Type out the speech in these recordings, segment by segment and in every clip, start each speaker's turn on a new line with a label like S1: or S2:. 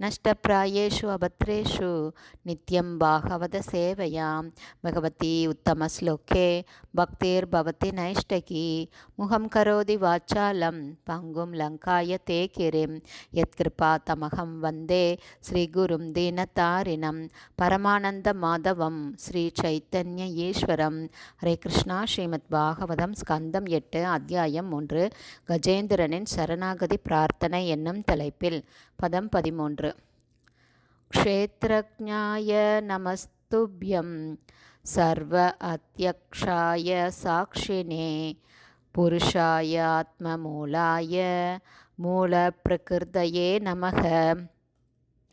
S1: நஷ்டப்பிராயேஷு அபத்ரேஷு நித்யம் பாகவத சேவையாம் பகவதி உத்தம ஸ்லோகே பக்தேர் பவதி நைஷ்டகி முகம் கரோதி வாச்சாலம் பங்கும் லங்காய தேகிரிம் யத்கிருபா தமகம் வந்தே ஸ்ரீகுரும் தீனதாரிணம் பரமானந்த மாதவம் ஸ்ரீ சைத்தன்ய ஈஸ்வரம் ஹரே கிருஷ்ணா ஸ்ரீமத் பாகவதம் ஸ்கந்தம் எட்டு அத்தியாயம் ஒன்று। கஜேந்திரனின் சரணாகதி பிரார்த்தனை என்னும் தலைப்பில்। பதம் பதிமூன்று क्षेत्रज्ञाय नमस्तुभ्यं सर्व अत्यक्षाय साक्षिणे पुरुषाय आत्ममूलाय மூலப்பிரகிருதையே நமக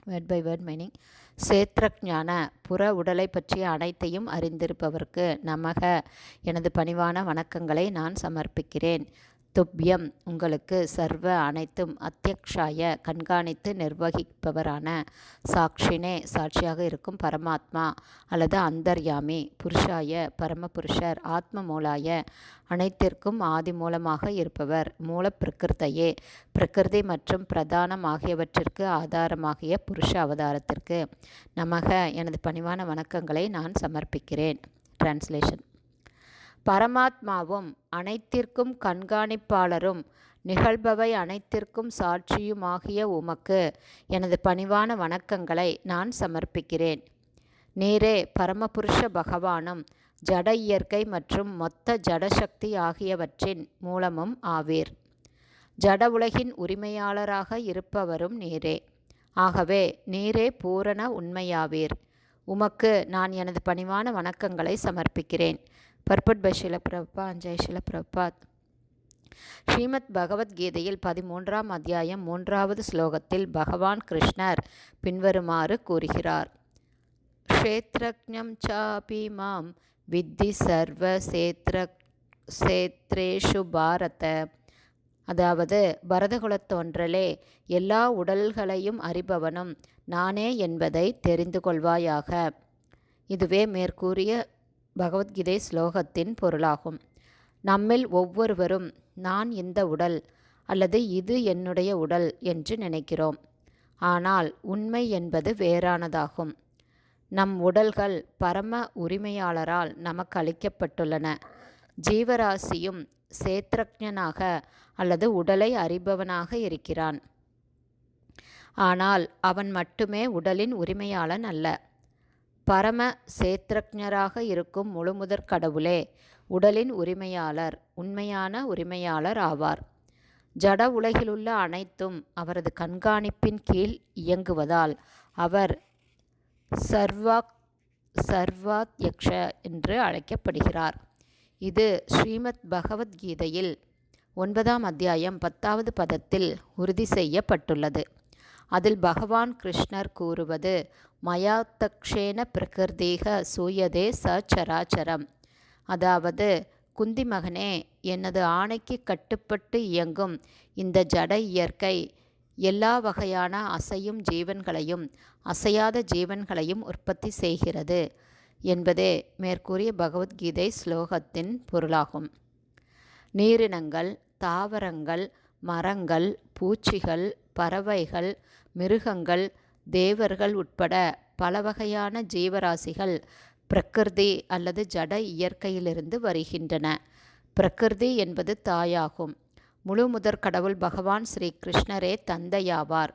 S1: வேர்ட் பை வேர்ட் மீனிங் சேத்திரஜான புற உடலை பற்றிய அனைத்தையும் அறிந்திருப்பவருக்கு நமக எனது பணிவான வணக்கங்களை நான் சமர்ப்பிக்கிறேன் துப்பியம் உங்களுக்கு சர்வ அனைத்தும் அத்தியக்ஷாய கண்காணித்து நிர்வகிப்பவரான சாட்சினே சாட்சியாக இருக்கும் பரமாத்மா அல்லது அந்தர்யாமி புருஷாய பரமபுருஷர் ஆத்ம மூலாய அனைத்திற்கும் ஆதி மூலமாக இருப்பவர். மூல பிரகிருத்தையே பிரகிருதி மற்றும் பிரதானம் ஆகியவற்றிற்கு ஆதாரமாகிய புருஷ அவதாரத்திற்கு நமக. எனது பணிவான வணக்கங்களை நான் சமர்ப்பிக்கிறேன். டிரான்ஸ்லேஷன் பரமாத்மாவும் அனைத்திற்கும் கண்காணிப்பாளரும் நிகழ்பவை அனைத்திற்கும் சாட்சியுமாகிய உமக்கு எனது பணிவான வணக்கங்களை நான் சமர்ப்பிக்கிறேன். நீரே பரமபுருஷ பகவானும் ஜட இயற்கை மற்றும் மொத்த ஜடசக்தி ஆகியவற்றின் மூலமும் ஆவீர். ஜட உலகின் உரிமையாளராக இருப்பவரும் நீரே. ஆகவே நீரே பூரண உண்மையாவீர். உமக்கு நான் எனது பணிவான வணக்கங்களை சமர்ப்பிக்கிறேன். பர்பட் பிரபா அஞ்சய் பிரபாத் ஸ்ரீமத் பகவத்கீதையில் பதிமூன்றாம் அத்தியாயம் மூன்றாவது ஸ்லோகத்தில் பகவான் கிருஷ்ணர் பின்வருமாறு கூறுகிறார். க்ஷேத்ரஜம் சாபி மாம் வித்தி சர்வ சேத்ர சேத்ரேஷு பாரத. அதாவது பரதகுலத்தோன்றலே எல்லா உடல்களையும் அறிபவனும் நானே என்பதை தெரிந்து கொள்வாயாக. இதுவே மேற்கூறிய பகவத்கீதை ஸ்லோகத்தின் பொருளாகும். நம்மில் ஒவ்வொருவரும் நான் இந்த உடல் அல்லது இது என்னுடைய உடல் என்று நினைக்கிறோம். ஆனால் உண்மை என்பது வேறானதாகும். நம் உடல்கள் பரம உரிமையாளரால் நமக்கு அளிக்கப்பட்டுள்ளன. ஜீவராசியும் சேத்ரக்ஞனாக அல்லது உடலை அறிபவனாக இருக்கிறான். ஆனால் அவன் மட்டுமே உடலின் உரிமையாளன் அல்ல. பரம சேத்திரஜராக இருக்கும் முழுமுதற் கடவுளே உடலின் உரிமையாளர் உண்மையான உரிமையாளர் ஆவார். ஜட உலகிலுள்ள அனைத்தும் அவரது கண்காணிப்பின் கீழ் இயங்குவதால் அவர் சர்வாக் சர்வாத்யக்ஷ என்று அழைக்கப்படுகிறார். இது ஸ்ரீமத் பகவத்கீதையில் ஒன்பதாம் அத்தியாயம் பத்தாவது பதத்தில் உறுதி செய்யப்பட்டுள்ளது. அதில் பகவான் கிருஷ்ணர் கூறுவது மயாத்தக்ஷேன பிரகிருதீக சூயதே சச்சராச்சரம். அதாவது குந்தி மகனே எனது ஆணைக்கு கட்டுப்பட்டு இயங்கும் இந்த ஜட இயற்கை எல்லா வகையான அசையும் ஜீவன்களையும் அசையாத ஜீவன்களையும் உற்பத்தி செய்கிறது. என்பதே மேற்கூறிய பகவத்கீதை ஸ்லோகத்தின் பொருளாகும். நீரினங்கள் தாவரங்கள் மரங்கள் பூச்சிகள் பறவைகள் மிருகங்கள் தேவர்கள் உட்பட பல வகையான ஜீவராசிகள் பிரகிருதி அல்லது ஜட இயற்கையிலிருந்து வருகின்றன. பிரகிருதி என்பது தாயாகும். முழு முதற் கடவுள் பகவான் ஸ்ரீ கிருஷ்ணரே தந்தையாவார்.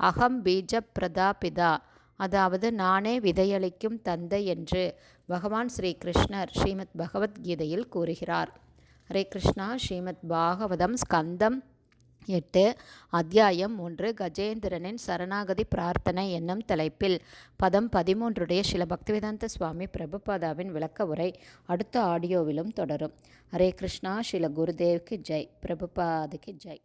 S1: அகம் பீஜ பிரதாபிதா. அதாவது நானே விதையளிக்கும் தந்தை என்று பகவான் ஸ்ரீ கிருஷ்ணர் ஸ்ரீமத் பகவத்கீதையில் கூறுகிறார். ஹரே கிருஷ்ணா ஸ்ரீமத் பாகவதம் ஸ்கந்தம் எட்டு அத்தியாயம் ஒன்று கஜேந்திரனின் சரணாகதி பிரார்த்தனை என்னும் தலைப்பில். பதம் பதிமூன்றுடைய சில பக்திவேதாந்த சுவாமி பிரபுபாதாவின் விளக்க உரை அடுத்த ஆடியோவிலும் தொடரும். ஹரே கிருஷ்ணா சில குருதேவ்க்கு ஜெய். பிரபுபாதுக்கு ஜெய்.